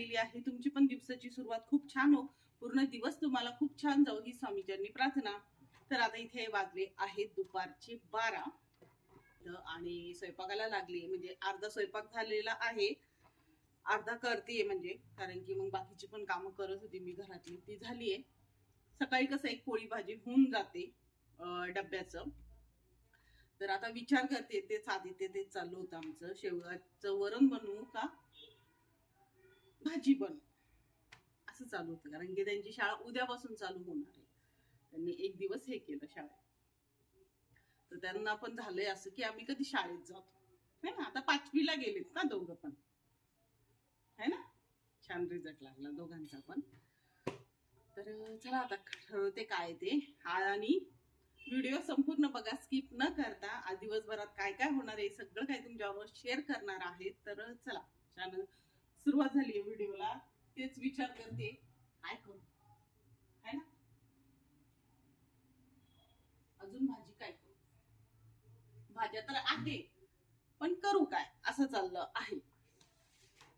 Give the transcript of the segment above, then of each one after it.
आलेली आहे. तुमची पण दिवसाची सुरुवात खूप छान हो. पूर्ण दिवस तुम्हाला खूप छान जाऊ ही स्वामीचरणी प्रार्थना. तर आता इथे वाजले आहेत दुपारचे बारा. आणि स्वयंपाकाला लागली म्हणजे अर्धा स्वयंपाक झालेला आहे. अर्धा करते म्हणजे. कारण की मग बाकीची पण कामं करत होती मी घरातली. ती झालीये सकाळी कसं एक पोळी भाजी होऊन जाते अं, डब्याचं. तर आता विचार करते. ते साधी ते तेच चालू होतं आमचं. शेवगाचं वरण बनवू का? भाजी बन असं चालू होतं. कारण की त्यांची शाळा उद्यापासून चालू होणार आहे. त्यांनी एक दिवस हे केलं शाळेत. तर त्यांना पण झालंय असं की आम्ही कधी शाळेत जातो. है ना? आता पाचवीला गेलेत ना दोघं पण. है ना? छान रिझल्ट लागला दोघांचा पण. तर चला आता ठरवते काय ते? आणि व्हिडिओ संपूर्ण बघा स्किप न करता आज दिवसभरात काय काय होणार आहे सगळं काही तुमच्याबरोबर शेअर करणार आहे. तर चला छान सुरुवात झाली आहे व्हिडिओला. तेच विचार करते काय करू? है ना? अजून भाजी काय करू? भाज्या तर आहे पण करू काय? असं चाललं आहे.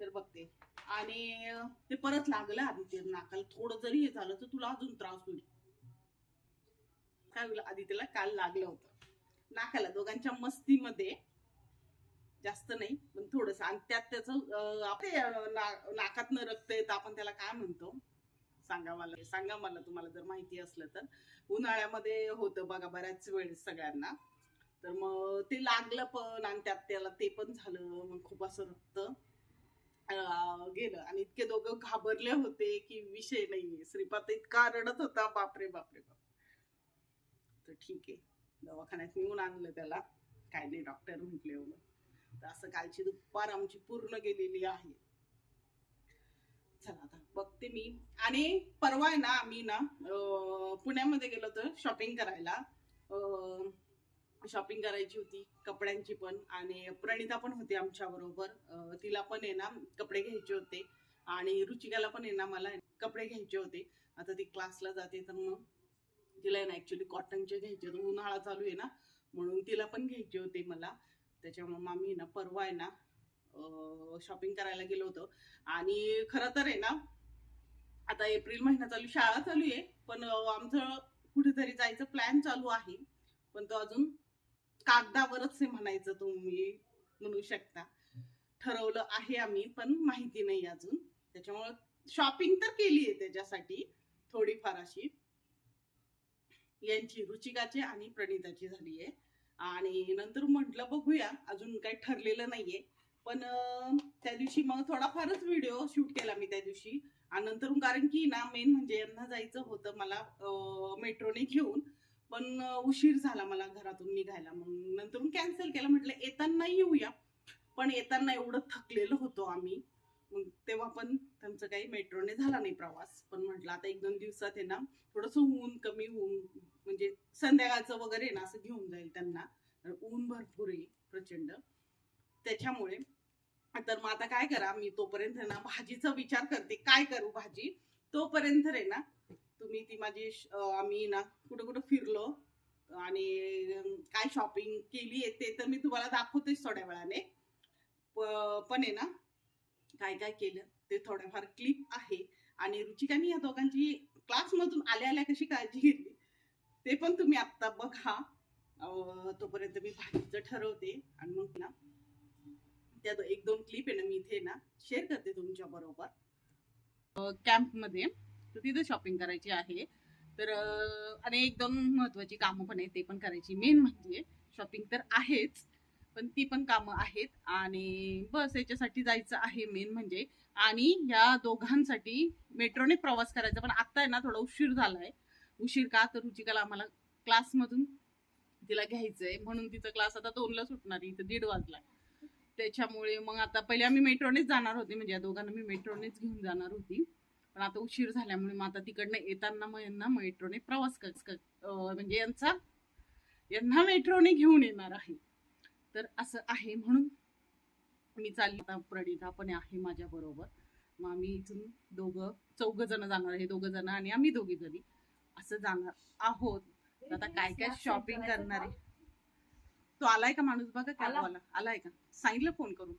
तर बघते. आणि ते परत लागलं आधी ते नाकाला. थोडं जरी हे झालं तर तुला अजून त्रास होईल. काय होईल? आदित्यला काल लागलं होतं. नाकाला दोघांच्या मस्तीमध्ये जास्त नाही पण थोडस. आणि त्यात त्याच न रक्त येतं आपण त्याला काय म्हणतो? सांगा मला. सांगा मला तुम्हाला जर माहिती असलं तर. उन्हाळ्यामध्ये होतं बघा बऱ्याच वेळेस सगळ्यांना. तर मग ते लागलं पण आणि त्यात त्याला ते पण झालं. मग खूप असं रक्त गेलं. आणि इतके दोघं घाबरले होते की विषय नाहीये. श्रीपाद इतका रडत होता. बापरे बापरे बाप तर ठीक आहे. दवाखान्यात नेऊन आणलं त्याला. काय नाही डॉक्टर म्हटले एवढं. तर असं कालची दुपार आमची पूर्ण गेलेली आहे. चला आता बघते मी. आणि परवा आहे ना आम्ही ना पुण्यामध्ये गेलो तर शॉपिंग करायला. शॉपिंग करायची होती कपड्यांची पण आणि प्रणिता पण होती आमच्या बरोबर तिला पण आहे ना कपडे घ्यायचे होते आणि रुचिकाला पण आहे ना मला कपडे घ्यायचे होते. आता ती क्लासला जाते तर मग तिला आहे ना ऍक्च्युली कॉटनचे घ्यायचे होते. उन्हाळा चालू आहे ना म्हणून तिला पण घ्यायचे होते मला. त्याच्यामुळे मग आम्ही ना परवा आहे ना शॉपिंग करायला गेलो होतो. आणि खरं तर आहे ना आता एप्रिल महिना चालू शाळा चालू आहे पण आमचं कुठेतरी जायचं प्लॅन चालू आहे. पण तो अजून कागदावरच आहे म्हणायचं तुम्ही म्हणू शकता. ठरवलं आहे आम्ही पण माहिती नाही अजून. त्याच्यामुळं शॉपिंग तर केली आहे त्याच्यासाठी थोडीफार अशी. यांची रुचिकाची आणि प्रणिताची झाली आहे. आणि नंतर म्हटलं बघूया अजून काही ठरलेलं नाहीये. पण त्या दिवशी मग थोडाफारच व्हिडिओ शूट केला मी त्या दिवशी. आणि नंतर कारण की ना मेन म्हणजे यांना जायचं होतं मला मेट्रोने घेऊन. पण उशीर झाला मला घरातून निघायला. मग नंतर कॅन्सल केलं. म्हटलं येताना येऊया. पण येताना एवढं थकलेलो होतो आम्ही. मग तेव्हा पण त्यांचं काही मेट्रोने झाला नाही प्रवास. पण म्हटलं आता एक दोन दिवसात आहे ना थोडंसं ऊन कमी होऊन म्हणजे संध्याकाळचं वगैरे ना असं घेऊन जाईल त्यांना. ऊन भरपूर आहे प्रचंड. त्याच्यामुळे तर मग आता काय करा मी तोपर्यंत ना भाजीचा विचार करते. काय करू भाजी? तोपर्यंत आहे ना तुम्ही ती माझी आम्ही ना कुठं कुठं फिरलो आणि काय शॉपिंग केली आहे ते तर मी तुम्हाला दाखवतेच थोड्या वेळाने. पण आहे ना काय काय केलं ते थोडंफार क्लिप आहे. आणि रुचिकाने या दोघांची क्लासमधून आल्या आल्या कशी काळजी घेतली ते पण तुम्ही आत्ता बघा. तोपर्यंत मी भाजीचं ठरवते. आणि मग ना त्या दो- एक दोन क्लिप आहे ना मी इथे ना शेअर करते तुमच्या बरोबर. कॅम्पमध्ये तर तिथे शॉपिंग करायची आहे. तर आणि एक दोन महत्वाची कामं पण आहेत ते पण करायची. मेन म्हणजे शॉपिंग तर आहेच पण ती पण कामं आहेत आणि बस याच्यासाठी जायचं आहे मेन म्हणजे. आणि या दोघांसाठी मेट्रोने प्रवास करायचा पण आता आहे ना थोडा उशीर झालाय. उशीर का? तर रुचिकाला आम्हाला क्लासमधून तिला घ्यायचंय. म्हणून तिचा क्लास आता दोनला सुटणार आहे, इथं दीड वाजला त्याच्यामुळे मग आता पहिले आम्ही मेट्रोनेच जाणार होते म्हणजे या दोघांना मी मेट्रोनेच घेऊन जाणार होती. पण आता उशीर झाल्यामुळे मग आता तिकडनं येताना मग यांना मेट्रोने प्रवास कर कर- म्हणजे यांचा यांना मेट्रोने घेऊन येणार आहे. तर असं आहे म्हणून मी चालली. आता प्रणिता पण आहे माझ्या बरोबर. मग आम्ही इथून दोघं चौघ जण जाणार आहे दोघं जण आणि आम्ही दोघी जणी. असं जाणार आहोत. आता काय काय शॉपिंग करणार आहे? तो आलाय का माणूस? बघा. कॅबवाला आलाय का? सांगितलं फोन करून.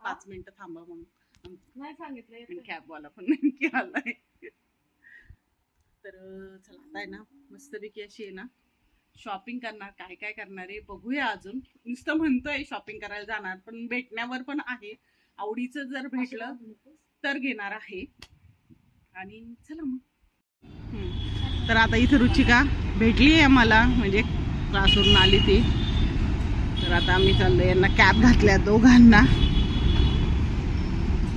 पाच मिनिटं थांबा म्हणून. नाही सांगितलं कॅबवाला पण नेमकी आलाय. तर चला आता आहे ना मस्तपैकी अशी आहे ना शॉपिंग करणार काय काय करणार आहे बघूया अजून. नुसतं म्हणतोय शॉपिंग करायला जाणार पण भेटण्यावर पण आहे. आवडीचं जर भेटलं तर घेणार आहे. आणि चला मग. तर आता इथे रुचिका भेटली आहे आम्हाला म्हणजे क्लासवरून आली ती. तर आता आम्ही चाललो यांना कॅब घातल्या दोघांना.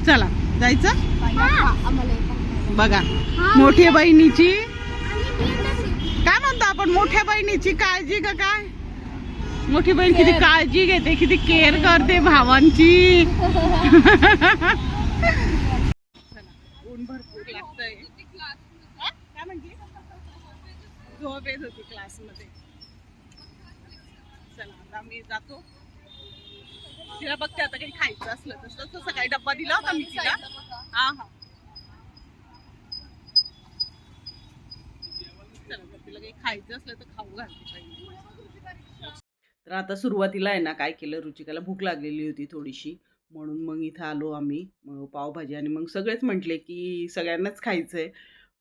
चला जायचं? बघा. मोठ्या बहिणीची काय म्हणतो आपण? मोठ्या बहिणीची काळजी का काय? मोठी बहीण किती काळजी घेते किती केअर करते भावांची. चला, ऊन भरपूर लागतंय? काय म्हणते? झोप येत होती क्लासमध्ये. चला आता मी जातो. तिला बघते आता काही खायचं असलं तर. तसं सकाळी डब्बा दिला होता मी तिला. हा हा. चला तिला काही खायचं असलं तर खाऊ घालते पहिले तर आता सुरुवातीला आहे ना काय केलं रुचिकाला भूक लागलेली होती थोडीशी. म्हणून मग इथं आलो आम्ही मग पावभाजी आणि मग सगळेच म्हटले की सगळ्यांनाच खायचं आहे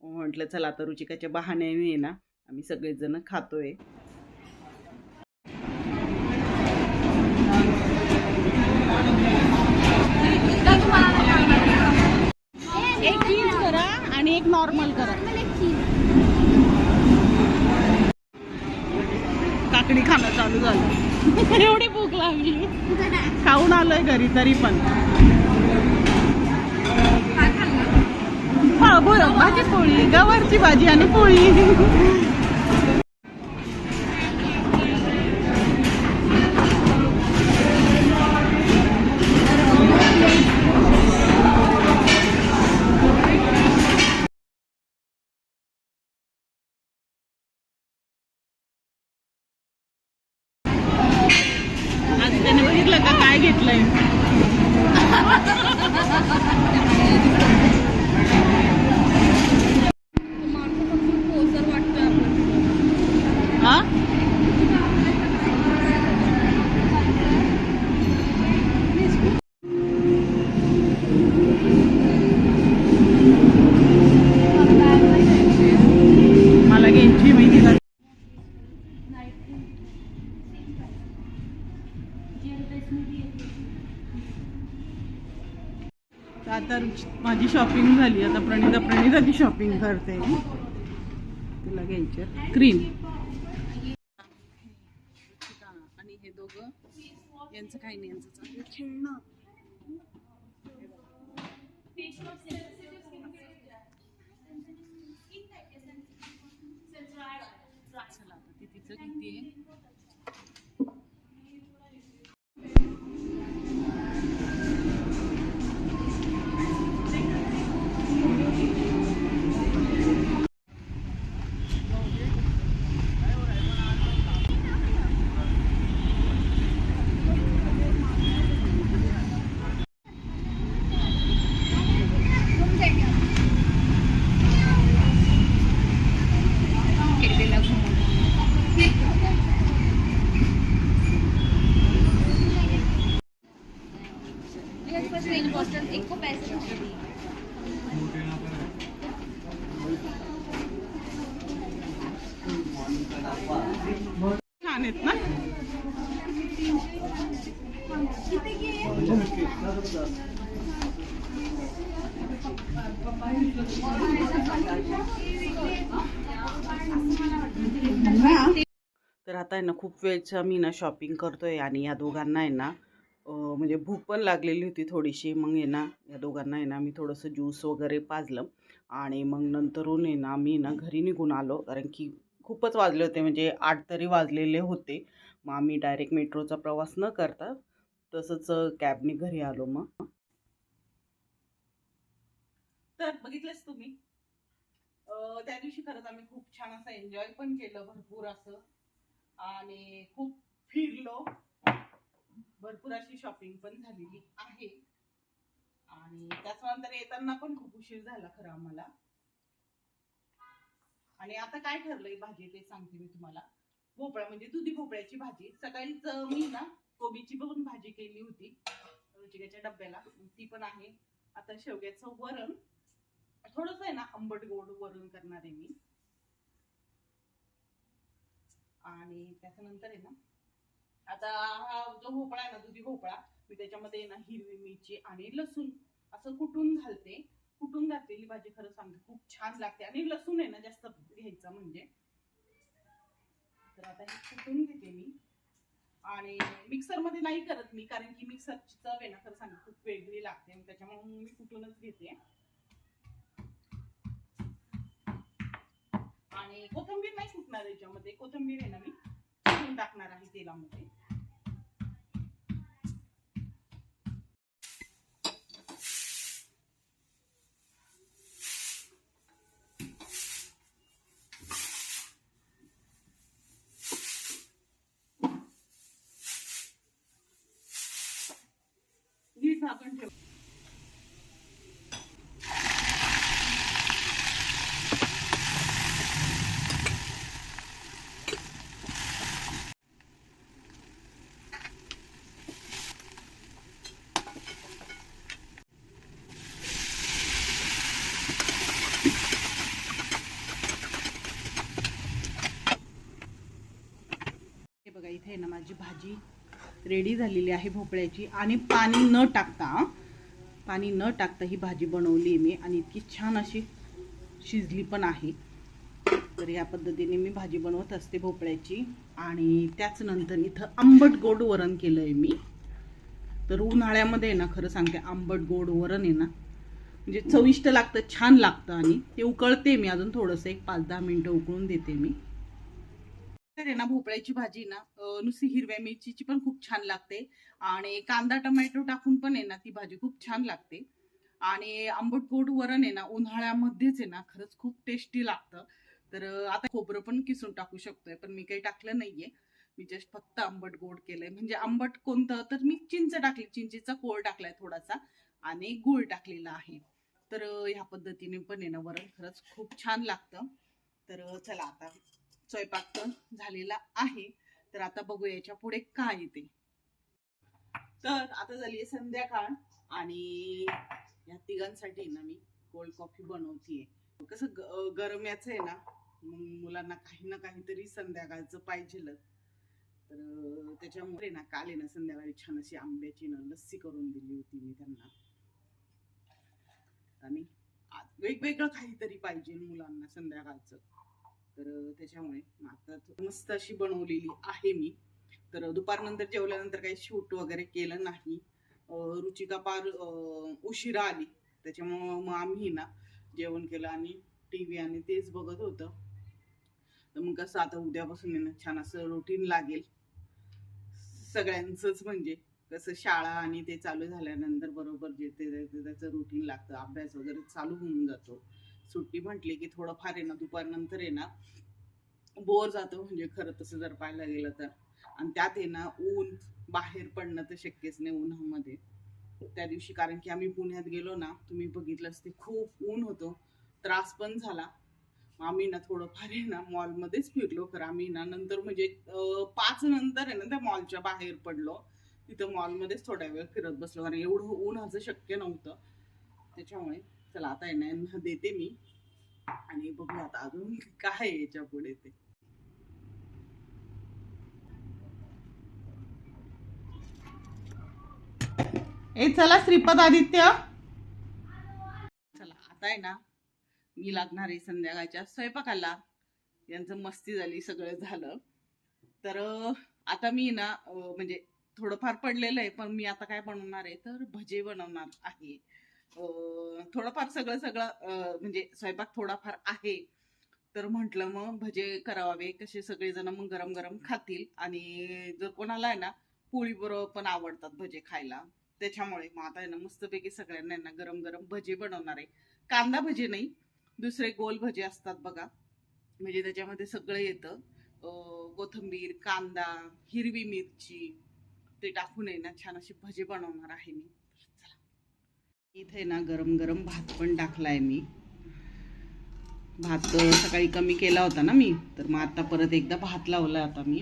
म्हटलं चला आता रुचिकाच्या बहाण्याने आहे ना आम्ही सगळेच जण खातोय. एक चीज करा आणि एक नॉर्मल करा काकडी खाणं चालू झालं एवढी भूक लागली. खाऊन आलोय घरी तरी पण. हा बोल भाजी पोळी गवारची भाजी आणि पोळी. शॉपिंग झाली. आता प्रणिता प्रणिताची शॉपिंग करते. तिला घ्यायचं क्रीम आणि हे दोघं यांचं काही नाही यांचं चांगलं खेळणं चला आता ती तिचं किती आहे? तर आता आहे ना खूप वेळचं मी ना शॉपिंग करतोय आणि या दोघांना आहे ना म्हणजे भूक पण लागलेली होती थोडीशी. मग आहे ना या दोघांना आहे ना मी थोडंसं ज्यूस वगैरे पाजलं आणि मग नंतरून आहे ना मी ना घरी निघून आलो. कारण की खूपच वाजले होते म्हणजे आठ तरी वाजलेले होते. मग आम्ही डायरेक्ट मेट्रोचा प्रवास न करता तसंच कॅबने घरी आलो मग. तर बघितलंच तुम्ही. त्या दिवशी खरंच आम्ही खूप छान असं एन्जॉय पण केलं भरपूर असं. आणि खूप फिरलो. भरपूर अशी शॉपिंग पण झालेली आहे. आणि त्याच्यानंतर येताना पण खूप उशीर झाला खरं आम्हाला. आणि आता काय ठरलंय भाजी ते सांगते मी तुम्हाला. भोपळा म्हणजे दुधी भोपळ्याची भाजी. सकाळीच मी ना कोबीची बघून भाजी केली होती. रुचिकाच्या डब्याला. ती पण आहे. आता शेवग्याचं वरण. थोडस आहे ना आंबट गोड वरून करणार आहे मी. आणि त्याच्यानंतर आहे ना आता हा जो भोपळा आहे ना दुधी भोपळा मी त्याच्यामध्ये ना हिरवी मिरची आणि लसूण असं कुटून घालते. कुटून घातलेली भाजी खरं सांगते खूप छान लागते. आणि लसूण आहे ना जास्त घ्यायचं म्हणजे. तर आता हे कुटून घेते मी. आणि मिक्सरमध्ये नाही करत मी कारण की मिक्सरची चव आहे ना खरं सांगते खूप वेगळी लागते. त्याच्यामुळे मी कुटूनच घेते. आणि कोथिंबीर नाही कुटणार याच्यामध्ये. कोथिंबीर आहे ना मी टाकणार आहे तेलामध्ये नीट झाकण ठेव हे बघा इथे आहे ना माझी भाजी रेडी झालेली आहे भोपळ्याची. आणि पाणी न टाकता पाणी न टाकता ही भाजी बनवली मी. आणि इतकी छान अशी शिजली पण आहे. तर या पद्धतीने मी भाजी बनवत असते भोपळ्याची. आणि त्याच नंतर इथं आंबट गोड वरण केलं आहे मी. तर उन्हाळ्यामध्ये आहे ना खरं सांगते आंबट गोड वरण आहे ना म्हणजे चविष्ट लागतं छान लागतं. आणि ते उकळते मी अजून थोडंसं एक पाच दहा मिनटं उकळून देते मी. तर आहे ना भोपळ्याची भाजी ना नुसती हिरव्या मिरचीची पण खूप छान लागते. आणि कांदा टमॅटो टाकून पण आहे ना ती भाजी खूप छान लागते. आणि आंबट गोड वरण आहे ना उन्हाळ्यामध्येच आहे ना खरंच खूप टेस्टी लागतं. तर आता खोबरं पण किसून टाकू शकतोय पण मी काही टाकलं नाहीये. मी जस्ट फक्त आंबट गोड केलंय. म्हणजे आंबट कोणतं? तर मी चिंच टाकली चिंचेचा कोळ टाकलाय थोडासा आणि गुळ टाकलेला आहे. तर ह्या पद्धतीने पण आहे ना वरण खरंच खूप छान लागतं. तर चला आता स्वयंपाक तर झालेला आहे. तर आता बघू याच्यापुढे काय येते. तर आता झाली आहे संध्याकाळ आणि या तिघांसाठी ना मी कोल्ड कॉफी बनवतीये. कसं गरम याचं आहे ना मग मुलांना काही ना काहीतरी संध्याकाळचं पाहिजेलच तर त्याच्यामुळे ना काल आहे ना संध्याकाळी छान अशी आंब्याची ना लस्सी करून दिली होती मी त्यांना. आणि वेगवेगळं काहीतरी पाहिजे मुलांना संध्याकाळचं. तर त्याच्यामुळे आता मस्त अशी बनवलेली आहे मी. तर दुपारनंतर जेवल्यानंतर काही शूट वगैरे केलं नाही. रुचिका पार उशिरा आली. त्याच्यामुळं मग आम्ही ना जेवण केलं आणि टी व्ही आणि तेच बघत होतं. तर मग कसं आता उद्यापासून ना छान असं रुटीन लागेल. सगळ्यांचंच म्हणजे कसं शाळा आणि ते चालू झाल्यानंतर बरोबर जे ते- त्याचं रुटीन लागतं अभ्यास वगैरे चालू होऊन जातो. सुट्टी म्हटली की थोडंफार आहे ना दुपारनंतर आहे ना बोर जातो म्हणजे खरं तसं जर पाहायला गेलं तर. आणि त्यात आहे ना ऊन बाहेर पडणं तर शक्यच नाही उन्हामध्ये. त्या दिवशी कारण की आम्ही पुण्यात गेलो ना तुम्ही बघितलंच ते खूप ऊन होतं. त्रास पण झाला. आम्ही ना थोडंफार आहे ना मॉलमध्येच फिरलो. खरं आम्ही ना नंतर म्हणजे पाच नंतर आहे ना त्या मॉलच्या बाहेर पडलो. तिथं मॉलमध्येच थोड्या वेळ फिरत बसलो. कारण एवढं उन्हाचं शक्य नव्हतं. त्याच्यामुळे चला आता येण्या देते मी. आणि बघू आता अजून काय याच्यापुढे ते. ए चला श्रीपद आदित्य. चला आता आहे ना मी लागणार आहे संध्याकाळच्या स्वयंपाकाला. यांचं मस्ती झाली सगळं झालं. तर आता मी ना म्हणजे थोडंफार पडलेलं आहे पण मी आता काय बनवणार आहे? तर भजे बनवणार आहे. थोडंफार सगळं सगळं म्हणजे स्वयंपाक थोडाफार आहे. तर म्हटलं मग भजे करावे कसे सगळेजण मग गरम गरम खातील. आणि जर कोणाला आहे ना पोळी बरोबर पण आवडतात भजे खायला. त्याच्यामुळे मग आता आहे ना मस्तपैकी सगळ्यांना ना गरम गरम भजे बनवणार आहे. कांदा भजे नाही दुसरे गोल भजे असतात बघा. म्हणजे त्याच्यामध्ये सगळं येतं. अं, कोथिंबीर कांदा हिरवी मिरची ते टाकून आहे ना छान अशी भजे बनवणार आहे मी. इथे ना गरम गरम भात पण टाकलाय मी. भात सकाळी कमी केला होता ना मी तर मग आता परत एकदा भात लावला आता मी.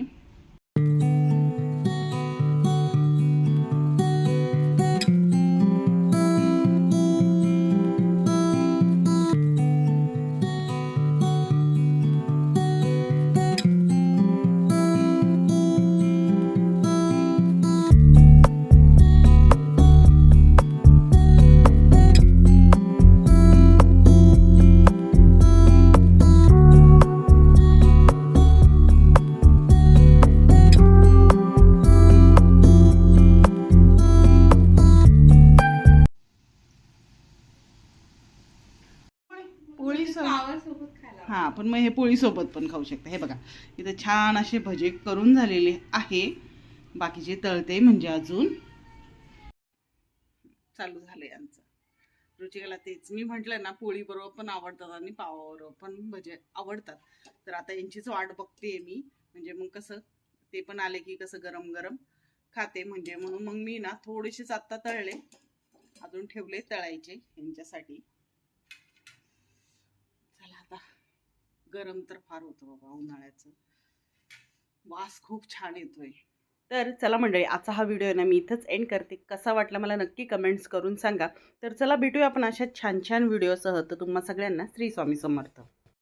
आपण मग हे पोळी सोबत पण खाऊ शकता. हे बघा इथं छान असे भजे करून झालेले आहे. बाकीचे तळते म्हणजे अजून चालू झालं यांचं रुचिकाला तेच मी म्हटलं ना पोळी बरोबर पण आवडतात आणि पावाबरोबर पण भजे आवडतात. तर आता यांचीच वाट बघते मी. म्हणजे मग कसं ते पण आले की कसं गरम गरम खाते. म्हणजे म्हणून मग मी ना थोडेसेच आत्ता तळले. अजून ठेवले तळायचे यांच्यासाठी चला आता गरम तर फार होतं बाबा उन्हाळ्याचं. वास खूप छान येतोय. तर चला मंडळी आजचा हा व्हिडिओ ना मी इथंच एंड करते. कसा वाटला मला नक्की कमेंट्स करून सांगा. तर चला भेटूया आपण अशा छान छान व्हिडिओसह तर तुम्हा सगळ्यांना श्री स्वामी समर्थ.